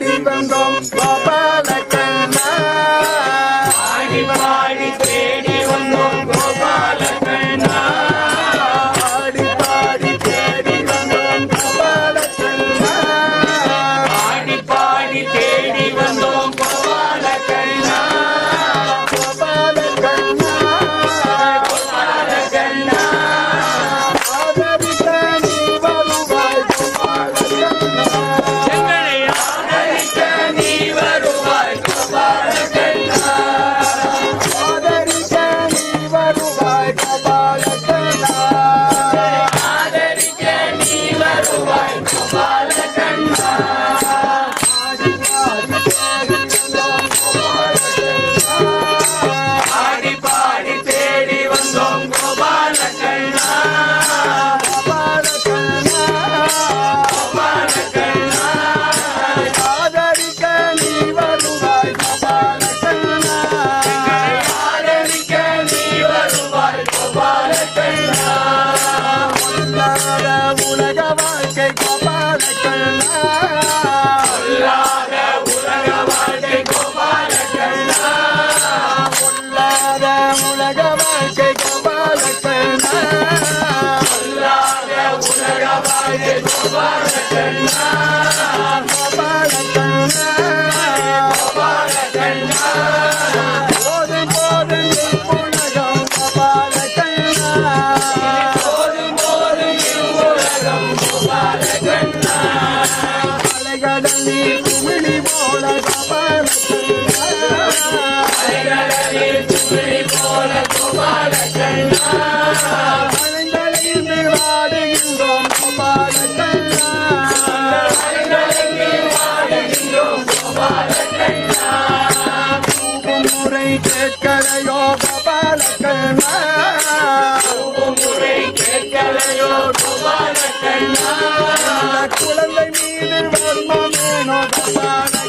Bang bang bang, கண்ணா கண்ணா குழந்தை மீது வர்மம் வேணோ கோபால